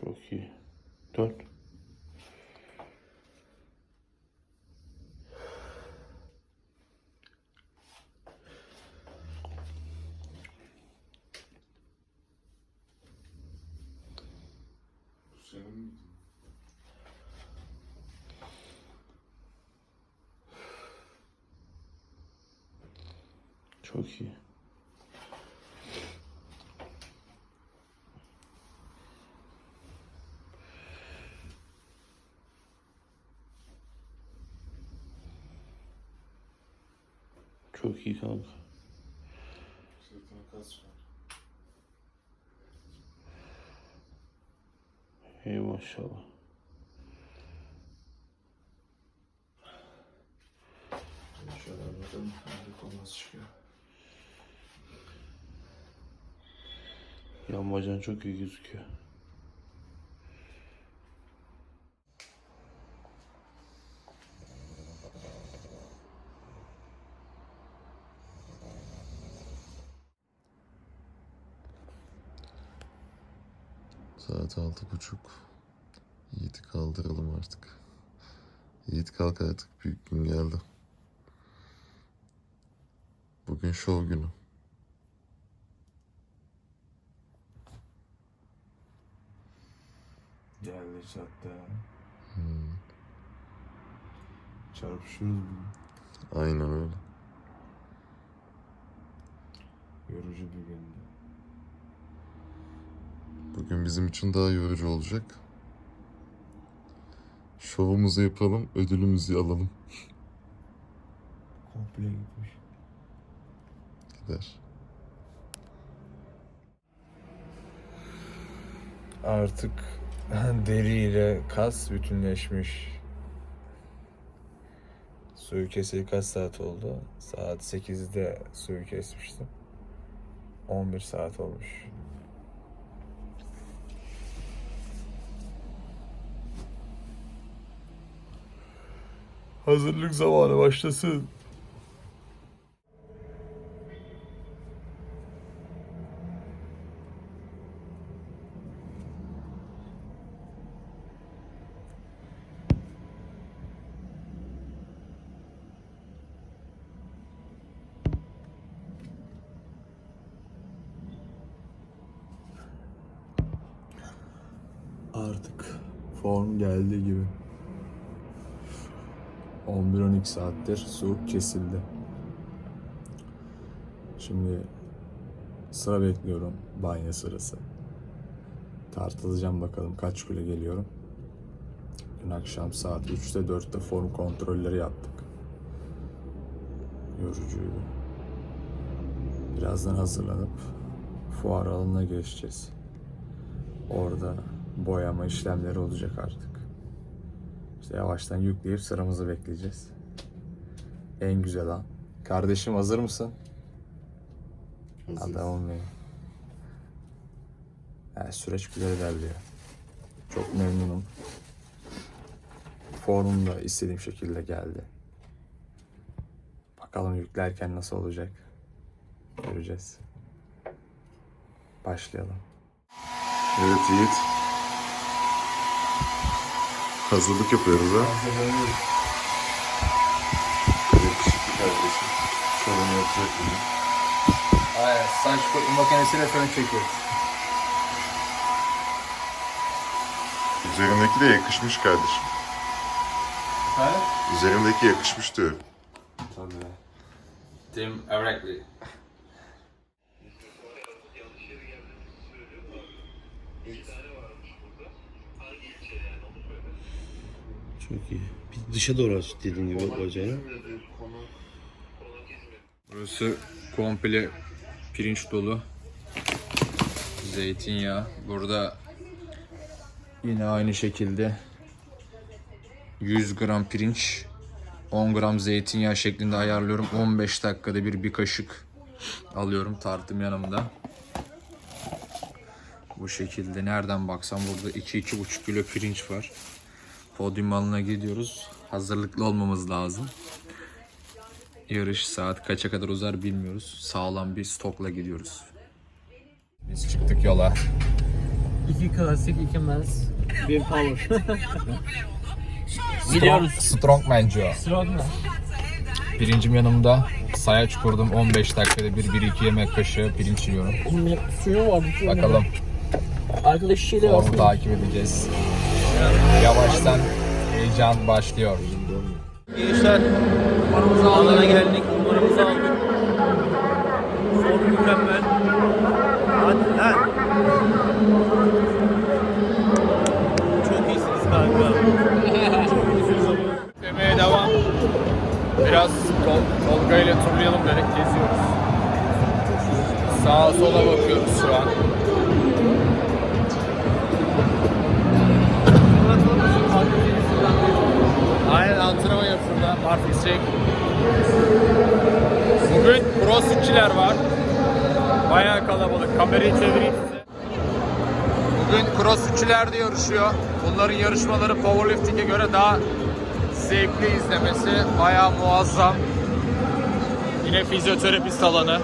Çok iyi. Dön. Çok iyi. Çok iyi kanka. Sırtına kas var. Ey maşallah. Şöyle bakalım. Hangi kol nasıl çıkıyor? Yan bacağın çok iyi gözüküyor. Saat altı buçuk. Yiğit'i kaldıralım artık. Yiğit kalk artık. Büyük gün geldi. Bugün şov günü. Geldi çattı. Çarpışıyoruz bugün. Aynen öyle. Yorucu bir gündü. Bugün bizim için daha yorucu olacak. Şovumuzu yapalım, ödülümüzü alalım. Komple gitmiş. Gider. Artık deriyle kas bütünleşmiş. Suyu keseli kaç saat oldu? Saat 8'de suyu kesmiştim. 11 saat olmuş. Hazırlık zamanı başlasın. Artık form geldi gibi. 11-12 saattir su kesildi. Şimdi sıra bekliyorum. Banyo sırası. Tartılacağım bakalım kaç kilo geliyorum. Dün akşam saat 3'te 4'te form kontrolleri yaptık. Yorucuydu. Birazdan hazırlanıp fuar alanına geçeceğiz. Orada boyama işlemleri olacak artık. İşte yavaştan yükleyip sıramızı bekleyeceğiz. En güzel an. Kardeşim hazır mısın? Adamım benim. Yani süreç güzel ilerliyor. Çok memnunum. Formum da istediğim şekilde geldi. Bakalım yüklerken nasıl olacak. Göreceğiz. Başlayalım. Evet Yiğit. Hazırlık yapıyoruz ha. Yakışıklı kardeşim. Şovunu yapacak bugün. Aynen. Saç kurutma makinesiyle fön çekiyoruz. Üzerimdeki de yakışmış kardeşim. Efendim? Üzerimdeki yakışmış diyorum. Tabii. Tim Erekli. Çok iyi. Bir dışa doğru aç dediğin gibi bacağını. Burası komple pirinç dolu. Zeytinyağı. Burada yine aynı şekilde 100 gram pirinç 10 gram zeytinyağı şeklinde ayarlıyorum. 15 dakikada bir bir kaşık alıyorum. Tartım yanımda. Bu şekilde nereden baksam burada 2-2,5 kilo pirinç var. Podyum alanına gidiyoruz. Hazırlıklı olmamız lazım. Yarış saat kaça kadar uzar bilmiyoruz. Sağlam bir stokla gidiyoruz. Biz çıktık yola. İki klasik, iki mens, bir power. Biliyoruz. Strongman Joe. Strongman. Pirincim yanımda. Sayaç kurdum 15 dakikada bir 1-2 yemek kaşığı pirinç yiyorum. Suyu var. var. Bakalım Arkadaş şişeyle formu var. takip edeceğiz. Yavaştan heyecan başlıyor. Gençler, umarımızı alana geldik. Umarımızı aldık. Son mükemmel. Hadi lan. Çok iyisiniz kanka. Çok iyisiniz ama. Demeye devam. Biraz Tol- Tolga ile turlayalım dedik geziyoruz. Sağa sola bakıyoruz şu an. Barfix çek. Bugün crossfitçiler var. Bayağı kalabalık. Kamerayı çevireyim size. Bugün crossfitçiler de yarışıyor. Bunların yarışmaları powerlifting'e göre daha zevkli izlemesi. Bayağı muazzam. Yine fizyoterapist alanı.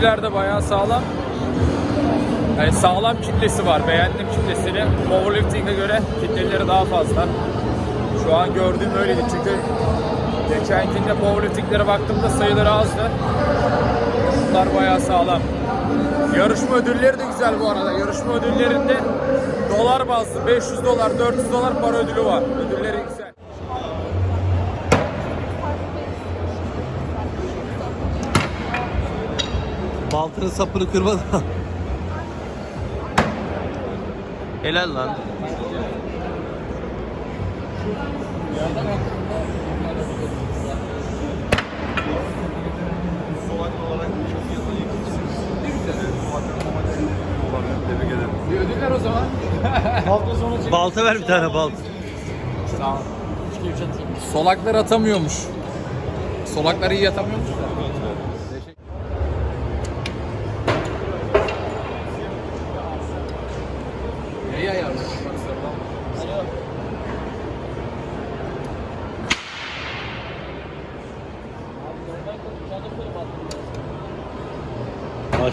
Crossfitçiler de bayağı sağlam. Yani sağlam kitlesi var. Beğendim kitlesini. Powerlifting'e göre kitleleri daha fazla. Şu an gördüğüm öyleydi çünkü geçenkinde powerlifting'lere baktığımda sayıları azdı. Bunlar bayağı sağlam. Yarışma ödülleri de güzel bu arada. Yarışma ödüllerinde dolar bazlı 500 dolar, 400 dolar para ödülü var. Ödülleri güzel. Baltının sapını kırmadan. Helal lan. Ödüller o zaman. Balta ver bir tane balta. Sağ ol. Solaklar atamıyormuş. Solakları iyi atamıyormuş da.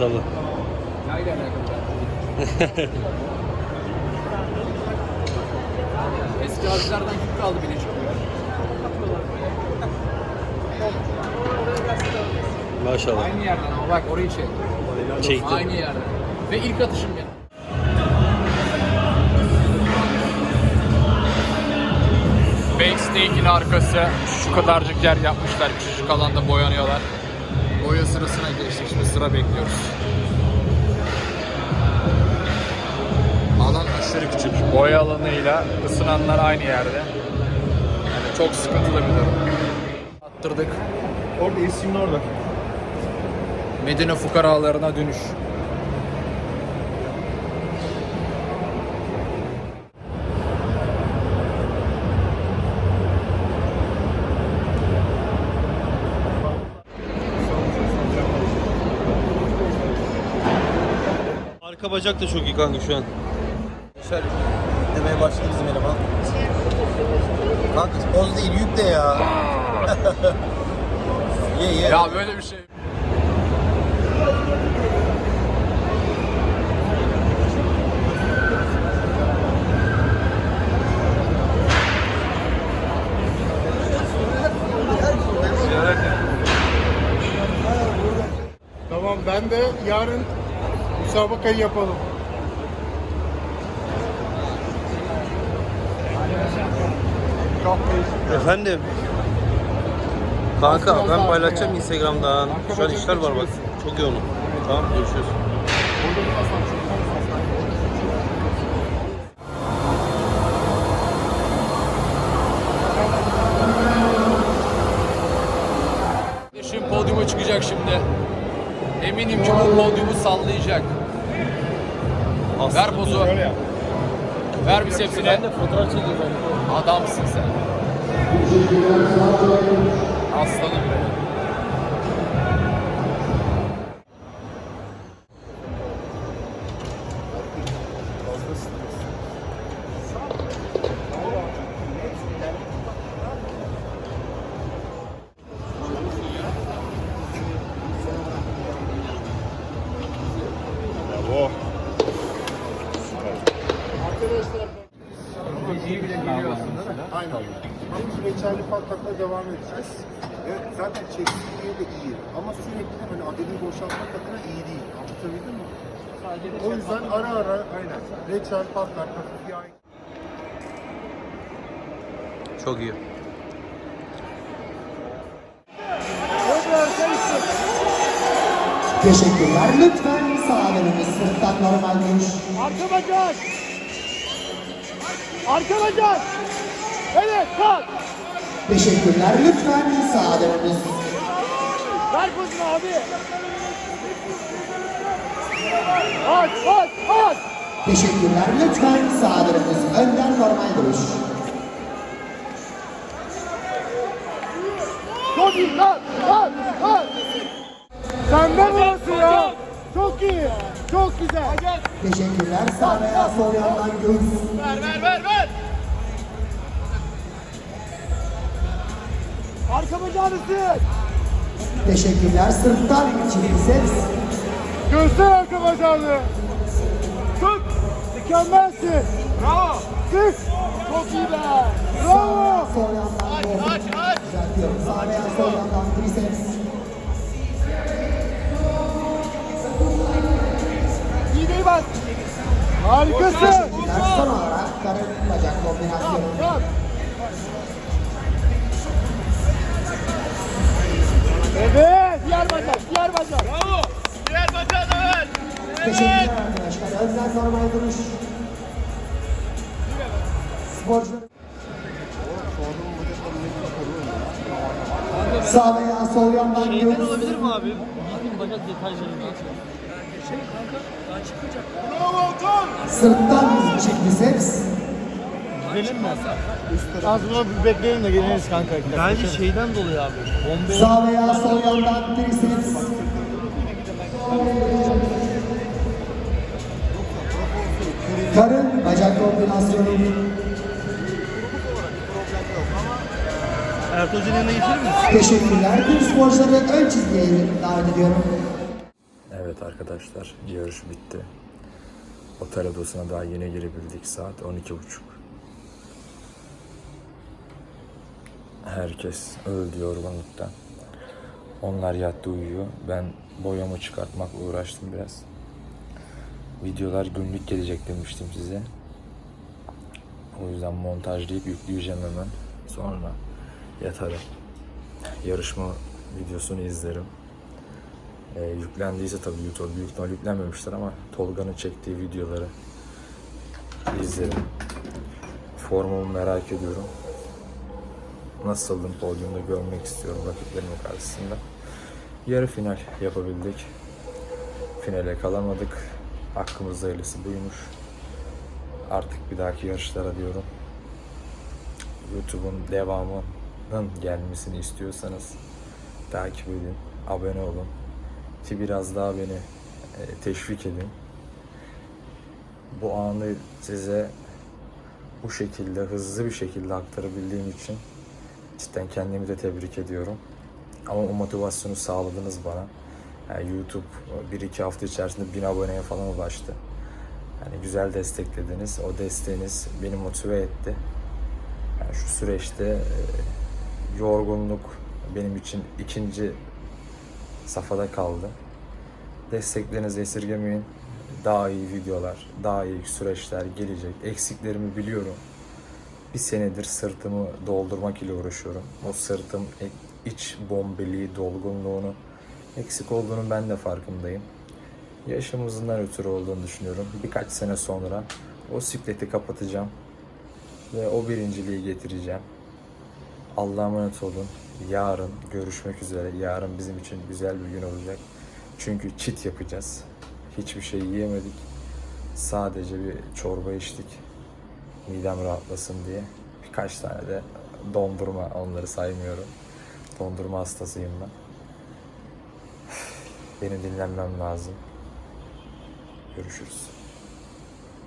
Alakalı? Eski harcılardan kim kaldı bile çıkıyor. Maşallah. Aynı yerden ama bak orayı çek. Çektim. Aynı yerden. Ve ilk atışım benim. Backstage'in arkası şu kadarcık yer yapmışlar. Küçücük alanda boyanıyorlar. Boya sırasına geçtik. Şimdi sıra bekliyoruz. Alan aşırı küçük. Boya alanıyla ısınanlar aynı yerde. Yani çok sıkıntılı bir durum. Attırdık. Orada isimli orada. Medine fukaralarına dönüş. Arka bacak da çok iyi kanka şu an. Şöyle demeye başladı bizim eleman. Kanka poz değil yük de ya. ye ye. Ya böyle bir şey. Tamam ben de yarın müsabakayı yapalım. Efendim. Kanka ben paylaşacağım Instagram'dan. Şu an işler var bak. Çok yoğunum. Tamam görüşürüz. Kardeşim podyuma çıkacak şimdi. Eminim ki bu podyumu sallayacak. Ver pozu. Ver de fotoğraf çekeceğim. Adamsın sen. Aslanım benim. İyi bile geliyor aslında da. Aynen. Ama reçelli patlakla devam edeceğiz. Ve zaten çekirdeği de iyi. Ama sürekli de hani adedi boşaltmak adına iyi değil. Anlatabildim mi? O yüzden ara ara aynen. Reçel, patlak, hafif yağ. Çok iyi. Teşekkürler. Lütfen sağ önümüz sırttan normal görüş. Arka. Arka bacak. Evet kalk. Teşekkürler. Lütfen sağ önümüz. Ver pozunu abi. Aç aç aç. Teşekkürler. Lütfen sağ önümüz. Önden normal görüş. Çok iyi kalk kalk kalk. Sende burası ya. Çok iyi. Çok güzel. Teşekkürler. Sağ veya sol yandan göğüs. Ver ver ver ver. Arka bacağını sık. Teşekkürler. Sırttan çift biceps. Göster arka bacağını. Sık. Mükemmelsin. Bravo. Sık. Çok iyi be. Bravo. Sol yandan kol. Aç aç. Düzeltiyorum. Sağ veya sol yandan triceps. Harikasın. Son olarak karın bacak kombinasyonu. Evet. Diğer bacak. Diğer bacak. Bravo. Diğer bacağı da ver. Teşekkürler arkadaşlar. Önden normal duruş. Sporcular. Sağ veya sol yandan göğüs. olabilir mi abi? Bizim bacak detaylarını Sırttan çift biceps. Gidelim mi? Bir bekleyelim de geliriz kanka. Bence şeyden dolayı abi. Bombe Sağ veya sol yandan triceps. Karın bacak kombinasyonu. Ertuğrul'un yanına getirir misin? Teşekkürler. Tüm sporcuları ön çizgiye davet ediyorum. Evet arkadaşlar yarış bitti. Otel odasına daha yeni girebildik saat 12.30. Herkes öldü yorgunluktan. Onlar yattı uyuyor. Ben boyamı çıkartmakla uğraştım biraz. Videolar günlük gelecek demiştim size. O yüzden montajlayıp yükleyeceğim hemen. Sonra yatarım. Yarışma videosunu izlerim. E, yüklendiyse tabii YouTube büyük ihtimal yüklenmemiştir ama Tolga'nın çektiği videoları izlerim. Formumu merak ediyorum. Nasıldım podyumda görmek istiyorum rakiplerimin karşısında. Yarı final yapabildik. Finale kalamadık. Hakkımızda hayırlısı buymuş. Artık bir dahaki yarışlara diyorum. YouTube'un devamının gelmesini istiyorsanız takip edin, abone olun ki biraz daha beni e, teşvik edin. Bu anı size bu şekilde hızlı bir şekilde aktarabildiğim için cidden kendimi de tebrik ediyorum. Ama o motivasyonu sağladınız bana. Yani YouTube 1-2 hafta içerisinde 1000 aboneye falan ulaştı. Yani güzel desteklediniz. O desteğiniz beni motive etti. Yani şu süreçte e, yorgunluk benim için ikinci safhada kaldı. Desteklerinizi esirgemeyin. Daha iyi videolar, daha iyi süreçler gelecek. Eksiklerimi biliyorum. Bir senedir sırtımı doldurmak ile uğraşıyorum. O sırtım iç bombeliği, dolgunluğunu eksik olduğunu ben de farkındayım. Yaşımızdan ötürü olduğunu düşünüyorum. Birkaç sene sonra o sikleti kapatacağım ve o birinciliği getireceğim. Allah'a emanet olun. Yarın görüşmek üzere. Yarın bizim için güzel bir gün olacak. Çünkü çit yapacağız. Hiçbir şey yiyemedik. Sadece bir çorba içtik. Midem rahatlasın diye. Birkaç tane de dondurma. Onları saymıyorum. Dondurma hastasıyım ben. Benim dinlenmem lazım. Görüşürüz.